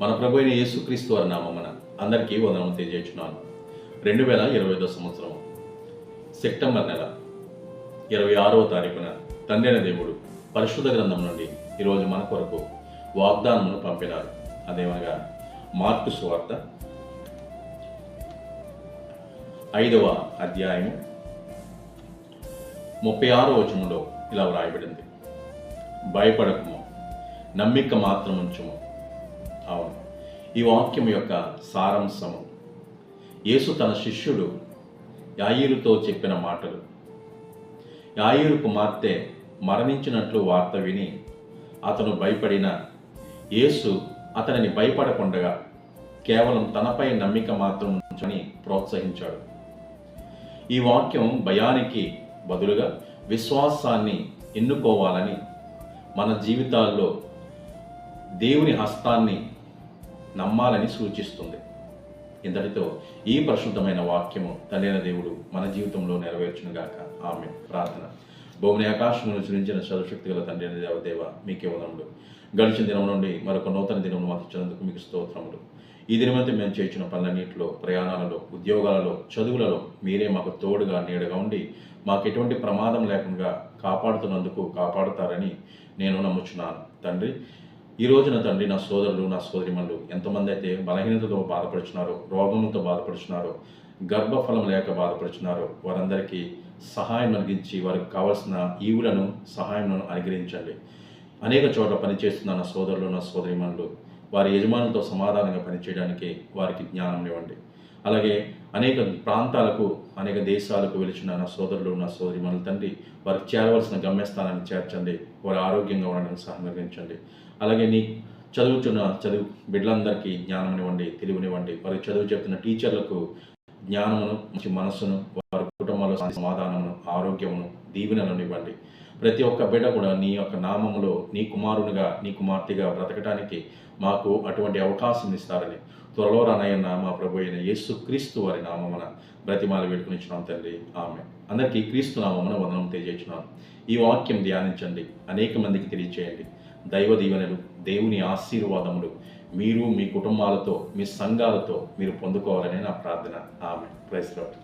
మన ప్రభు అయిన యేసుక్రీస్తు వారి నామమ్మన అందరికీ వందనం తెలియజేస్తున్నాను. రెండు వేల ఇరవై ఐదో సంవత్సరం సెప్టెంబర్ నెల ఇరవై ఆరవ తారీఖున తండ్రి అయిన దేవుడు పరిశుద్ధ గ్రంథం నుండి ఈరోజు మన కొరకు వాగ్దానమును పంపినారు. అదేమనగా మార్కు సువార్త ఐదవ అధ్యాయము ముప్పై ఆరో వచనంలో ఇలా వ్రాయబడింది. భయపడకము నమ్మిక మాత్రం ఉంచుము అవును. ఈ వాక్యం యొక్క సారాంశము. యేసు తన శిష్యుడు యాయిరుతో చెప్పిన మాటలు. యాయిరు కుమార్తె మరణించినట్లు వార్త విని అతను భయపడిన యేసు అతనిని భయపడకుండగా కేవలం తనపై నమ్మిక మాత్రం ఉంచని ప్రోత్సహించాడు. ఈ వాక్యం భయానికి బదులుగా విశ్వాసాన్ని ఎన్నుకోవాలని మన జీవితాల్లో దేవుని హస్తాన్ని నమ్మాలని సూచిస్తుంది. ఇంతటితో ఈ పరిశుద్ధమైన వాక్యము తల్లిన దేవుడు మన జీవితంలో నెరవేర్చునుగాక ఆమె ప్రార్థన. భూమిని ఆకాశమును సృజించిన సర్వశక్తి గల తండ్రి దేవ దేవదేవ మీకే వదనములు. గడిచిన దినం నుండి మరొక నూతన దినమును మాకు ఇచ్చినందుకు మీకు స్తోత్రములు. ఈ దినమంతా మేము చేసిన పనులన్నింటిలో ప్రయాణాలలో ఉద్యోగాలలో చదువులలో మీరే మాకు తోడుగా నీడగా ఉండి మాకు ఎటువంటి ప్రమాదం లేకుండా కాపాడుతున్నందుకు కాపాడుతారని నేను నమ్ముచున్నాను. తండ్రి ఈ రోజున తండ్రి నా సోదరులు నా సోదరిమణులు ఎంతమంది అయితే బలహీనతతో బాధపడుచున్నారో రోగంతో బాధపడుచున్నారో గర్భఫలం లేక బాధపడుచున్నారో వారందరికీ సహాయం అందించి వారికి కావలసిన ఈవులను సహాయం అనుగ్రహించండి. అనేక చోట్ల పనిచేస్తున్న నా సోదరులు నా సోదరిమణులు వారి యజమానులతో సమాధానంగా పనిచేయడానికి వారికి జ్ఞానం ఇవ్వండి అలాగే అనేక ప్రాంతాలకు అనేక దేశాలకు వెలిచిన నా సోదరులు నా సోదరి మన తండ్రి వారికి చేరవలసిన గమ్యస్థానాన్ని చేర్చండి. వారి ఆరోగ్యంగా ఉండడానికి సహకరించండి అలాగే నీ చదువుతున్న చదువు బిడ్డలందరికీ జ్ఞానం ఇవ్వండి తెలివినివ్వండి. వారికి చదువు చెప్తున్న టీచర్లకు జ్ఞానమును మంచి మనస్సును వారి కుటుంబంలో సమాధానమును ఆరోగ్యమును దీవెనలను ఇవ్వండి. ప్రతి ఒక్క బిడ్డ కూడా నీ యొక్క నామములో నీ కుమారునిగా నీ కుమార్తెగా బ్రతకటానికి మాకు అటువంటి అవకాశం ఇస్తారని త్వరలో రానయ్యన్న మా ప్రభు అయిన యేసు క్రీస్తు వారి నామమున బ్రతిమాలు వేడుకునిచ్చినాం తండ్రి. ఆమె అందరికీ క్రీస్తు నామమున వందనం తెలియజేస్తున్నాను. ఈ వాక్యం ధ్యానించండి. అనేక మందికి తెలియచేయండి. దైవ దీవెనలు దేవుని ఆశీర్వాదములు మీరు మీ కుటుంబాలతో మీ సంఘాలతో మీరు పొందుకోవాలని నా ప్రార్థన. ఆమె ప్రైస్ లార్డ్.